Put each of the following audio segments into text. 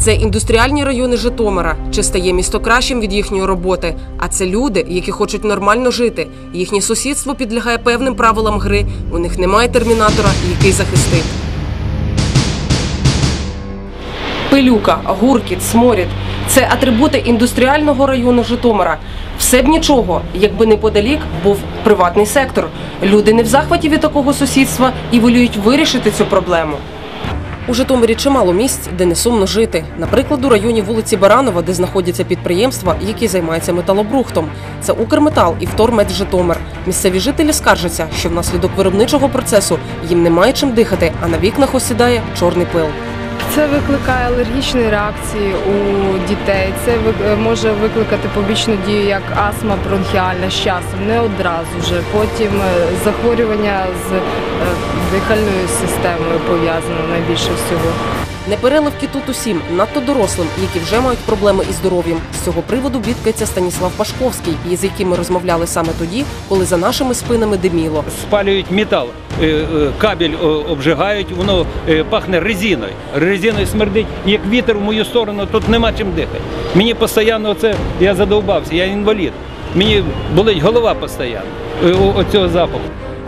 Це індустріальні райони Житомира. Чи стає місто кращим від їхньої роботи? А це люди, які хочуть нормально жити. Їхнє сусідство підлягає певним правилам гри. У них немає термінатора, який захистить. Пилюка, гуркіт, сморід це атрибути індустріального району Житомира. Все б нічого, якби неподалік був приватний сектор. Люди не в захваті від такого сусідства і воліють вирішити цю проблему. У Житомирі чимало місць, де не сумно жити. Наприклад, у районі вулиці Баранова, де знаходяться підприємства, які займаються металобрухтом. Це Укрметал і Втормет Житомир. Місцеві жителі скаржаться, що внаслідок виробничого процесу їм немає чим дихати, а на вікнах осідає чорний пил. Це викликає алергічні реакції у дітей. Це може викликати побічну дію як астма бронхіальна з часом, не одразу вже. Потім е, захворювання з е, дихальною системою пов'язано найбільше всього. Непереливки тут усім, надто дорослим, які вже мають проблеми із здоров'ям. З цього приводу бідкається Станіслав Пашковський, із яким ми розмовляли саме тоді, коли за нашими спинами диміло. спалюють метал, е, е, кабель е, обжигають, воно пахне резиною. Резиною смердить, як вітер в мою сторону, тут нема чим дихати. Мені постійно це, я задовбався, я інвалід. Мені болить голова постійно цього запаху.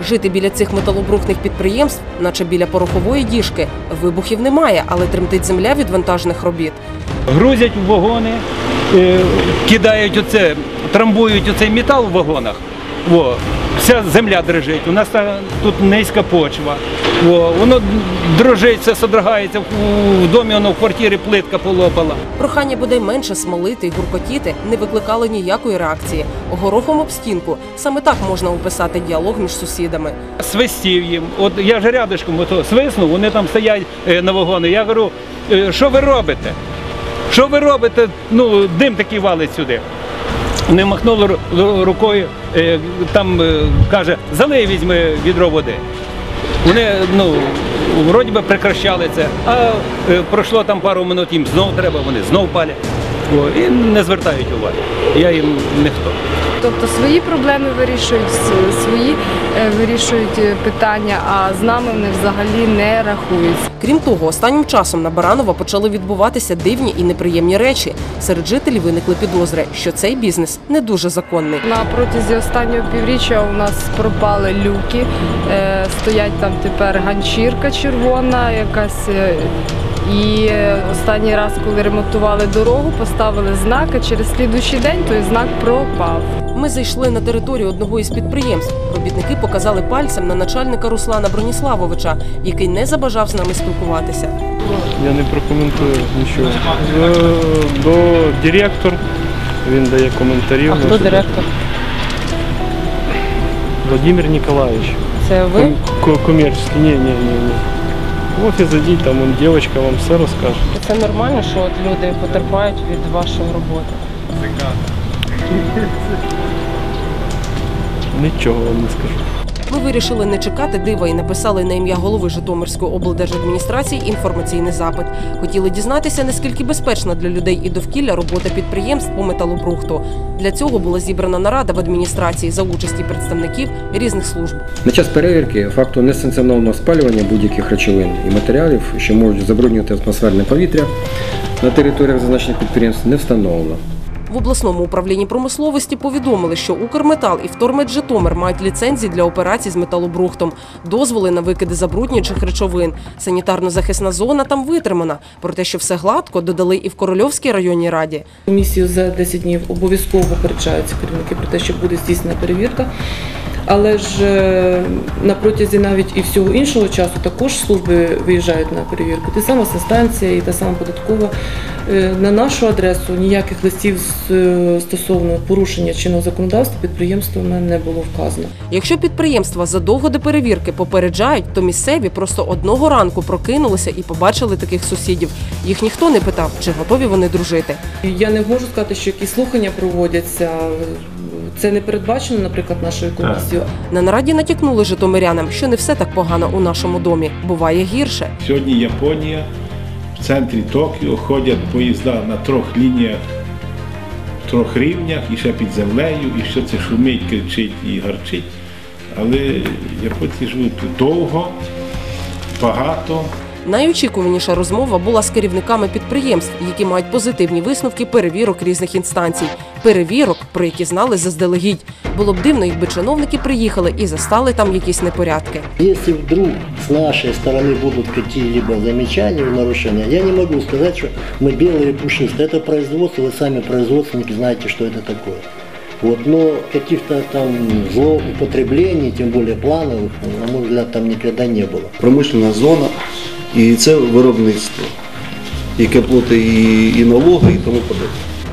Жити біля цих металобрухтних підприємств, наче біля порохової діжки, вибухів немає, але тремтить земля від вантажних робіт. Грузять в вагони, е, кидають оце, трамбують оцей метал в вагонах. Во. Вся земля дрижить, у нас та- тут низька почва. Во. Воно дрожить, все содрогається, в в домі воно в квартирі плитка полопала. Прохання бодай менше смолити й гуркотіти не викликало ніякої реакції. Горохом об стінку саме так можна описати діалог між сусідами. Свистів їм. От я ж рядишком ото свиснув, вони там стоять е, на вагони. Я говорю, «Е, що ви робите? Що ви робите? Ну, дим такий валить сюди. Вони махнули ру- ру- рукою, е, там е, каже, залий візьми відро води. Вони ну, вроді би прекращали це, а е, пройшло там пару минут, їм знов треба, вони знов палять. І не звертають уваги. Я їм ніхто. Тобто свої проблеми вирішують, свої е, вирішують е, питання, а з нами вони взагалі не рахуються. Крім того, останнім часом на Баранова почали відбуватися дивні і неприємні речі. Серед жителів виникли підозри, що цей бізнес не дуже законний. На протязі останнього півріччя у нас пропали люки, е, стоять там тепер ганчірка червона, якась. І останній раз, коли ремонтували дорогу, поставили знак, а через слідуючий день той знак пропав. Ми зайшли на територію одного із підприємств. Робітники показали пальцем на начальника Руслана Броніславовича, який не забажав з нами спілкуватися. Я не прокоментую нічого. Е, До директор, він дає коментарі. А хто директор? Владимир Ніколаєвич. Це ви? Ком- Комерційний. Ні, ні, ні, ні. В офіс зайдіть, там он, дівчинка вам все розкаже. Це нормально, що от люди потерпають від вашої роботи. Нічого вам не скажу. Ми вирішили не чекати дива і написали на ім'я голови Житомирської облдержадміністрації інформаційний запит. Хотіли дізнатися, наскільки безпечна для людей і довкілля робота підприємств по металобрухту. Для цього була зібрана нарада в адміністрації за участі представників різних служб. На час перевірки факту несанкціонованого спалювання будь-яких речовин і матеріалів, що можуть забруднювати атмосферне повітря на територіях зазначених підприємств, не встановлено. В обласному управлінні промисловості повідомили, що Укрметал і Втормет Житомир мають ліцензії для операцій з металобрухтом, дозволи на викиди забруднюючих речовин. Санітарно-захисна зона там витримана. Про те, що все гладко, додали і в Корольовській районній раді. Комісію за 10 днів обов'язково попереджаються керівники про те, що буде здійснена перевірка. Але ж е, на протязі навіть і всього іншого часу також служби виїжджають на перевірку. Та сама санстанція і та сама податкова. Е, На нашу адресу ніяких листів е, стосовно порушення чинного законодавства підприємствами не було вказано. Якщо підприємства задовго до перевірки попереджають, то місцеві просто одного ранку прокинулися і побачили таких сусідів. Їх ніхто не питав, чи готові вони дружити. Я не можу сказати, що якісь слухання проводяться. Це не передбачено, наприклад, нашою комісією. На нараді натякнули житомирянам, що не все так погано у нашому домі. Буває гірше. Сьогодні Японія в центрі Токіо ходять поїзда на трьох лініях, трьох рівнях і ще під землею, і що це шумить, кричить і гарчить. Але японці живуть довго, багато. Найочікуваніша розмова була з керівниками підприємств, які мають позитивні висновки перевірок різних інстанцій. Перевірок, про які знали заздалегідь. Було б дивно, якби чиновники приїхали і застали там якісь непорядки. Если вдруг с нашей стороны будут какие-либо замечания и нарушения, я не могу сказать, что мы белые и пушистые. Это производство, вы сами производственники знаете, что это такое. Вот, но каких-то там злоупотреблений, тем более плановых, на мой взгляд, там никогда не было. промишлена зона, і це виробництво, яке платить і, і налоги, і тому подобне.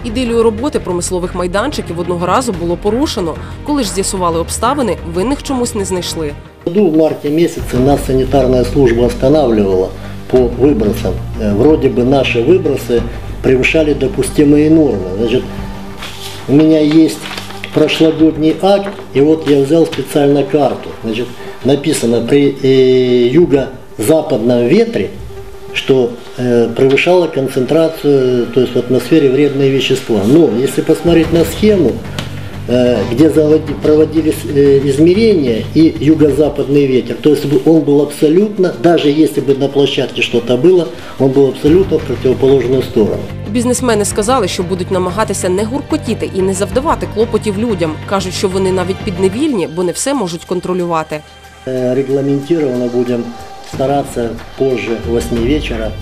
Ідилію роботи промислових майданчиків одного разу було порушено. Коли ж з'ясували обставини, винних чомусь не знайшли. В году в марте месяце нас санитарная служба останавливала по выбросам. Э, Вроде бы наши выбросы превышали допустимые нормы. Значит, у меня есть прошлогодний акт, и вот я взял специально карту. Значит, написано при э, юго-западном ветре, что э, превышала концентрацию, то есть в атмосфере вредные вещества. Но если посмотреть на схему, э, где заводи- проводились э, измерения и юго-западный ветер. То есть бы он был абсолютно, даже если бы на площадке что-то было, он был абсолютно в противоположную сторону. Бізнесмени сказали, що будуть намагатися не гуркотіти і не завдавати клопотів людям. кажуть, що вони навіть підневільні, бо не все можуть контролювати. Э, Регламентированно будем стараться позже 8 вечера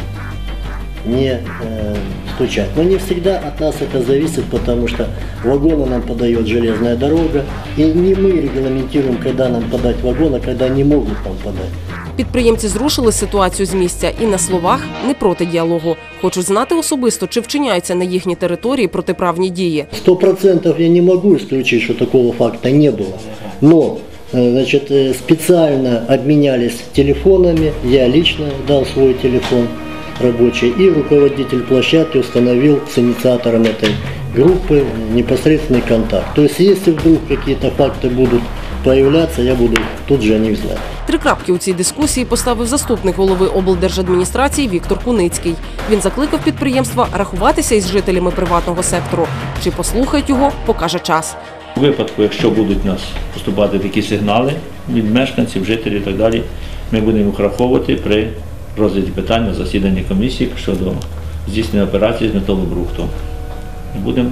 не э, стучать. Но не всегда от нас это зависит, потому что вагоны нам подает железная дорога, и не мы регламентируем, когда нам подать вагон, а когда не могут нам подать. Підприємці зрушили ситуацію з місця і на словах не проти діалогу. Хочуть знати особисто, чи вчиняються на їхній території протиправні дії. Сто процентов я не могу исключить, что такого факта не было. Но э, значит, э, специально обменялись телефонами, я лично дал свой телефон рабочий, и руководитель площадки установил с инициатором этой группы непосредственный контакт. То есть, если вдруг какие-то факты будут появляться, я буду тут же о них знать. Три крапки у цій дискусії поставив заступник голови облдержадміністрації Віктор Куницький. Він закликав підприємства рахуватися із жителями приватного сектору. Чи послухають його, покаже час. У випадку, якщо будуть нас поступати такі сигнали від мешканців, жителів і так далі, ми будемо враховувати при розгляді питань на засіданні комісії щодо здійснення операції з металобрухтом. Будемо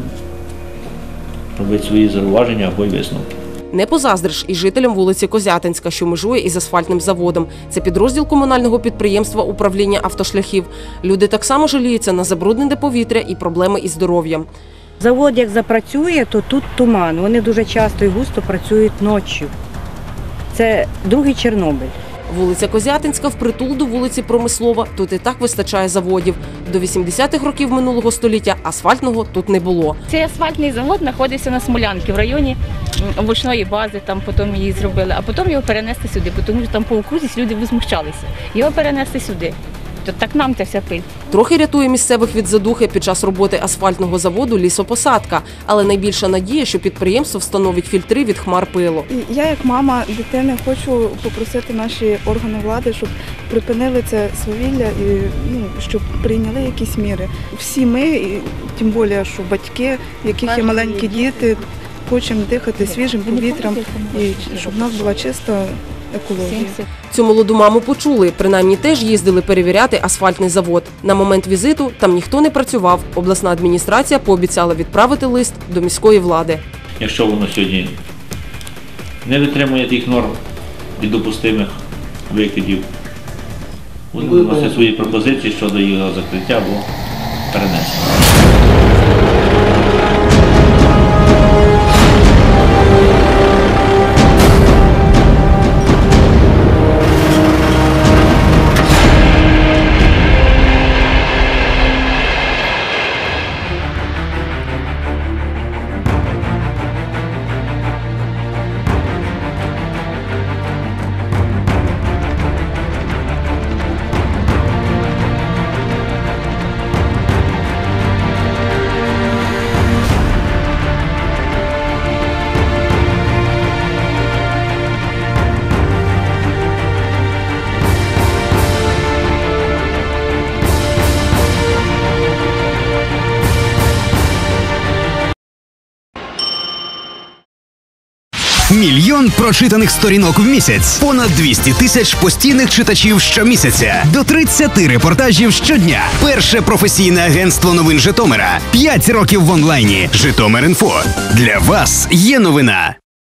робити свої зауваження або й висновки. Не позаздриш і жителям вулиці Козятинська, що межує із асфальтним заводом. Це підрозділ комунального підприємства управління автошляхів. Люди так само жаліються на забруднене повітря і проблеми із здоров'ям. Завод як запрацює, то тут туман. Вони дуже часто і густо працюють ночі. Це другий Чорнобиль. Вулиця Козятинська впритул до вулиці Промислова. Тут і так вистачає заводів. До 80-х років минулого століття асфальтного тут не було. Цей асфальтний завод знаходився на Смолянці в районі овочної бази, там потім її зробили, а потім його перенесли сюди, тому що там по окрузі люди возмущалися. Його перенесли сюди. То так нам ця вся пиль. Трохи рятує місцевих від задухи під час роботи асфальтного заводу лісопосадка. Але найбільша надія, що підприємство встановить фільтри від хмар пилу. Я, як мама дитини, хочу попросити наші органи влади, щоб припинили це свавілля і ну, щоб прийняли якісь міри. Всі ми, і тим більше, що батьки, в яких є маленькі діти, хочемо дихати свіжим повітрям і щоб в нас була чиста екологія. Цю молоду маму почули. Принаймні теж їздили перевіряти асфальтний завод. На момент візиту там ніхто не працював. Обласна адміністрація пообіцяла відправити лист до міської влади. Якщо воно сьогодні не витримує тих норм і допустимих викидів, будемо вносити свої пропозиції щодо його закриття або перенесення. Мільйон прочитаних сторінок в місяць, понад 200 тисяч постійних читачів щомісяця, до 30 репортажів щодня. Перше професійне агентство новин Житомира. 5 років в онлайні. Житомир.Інфо. Для вас є новина.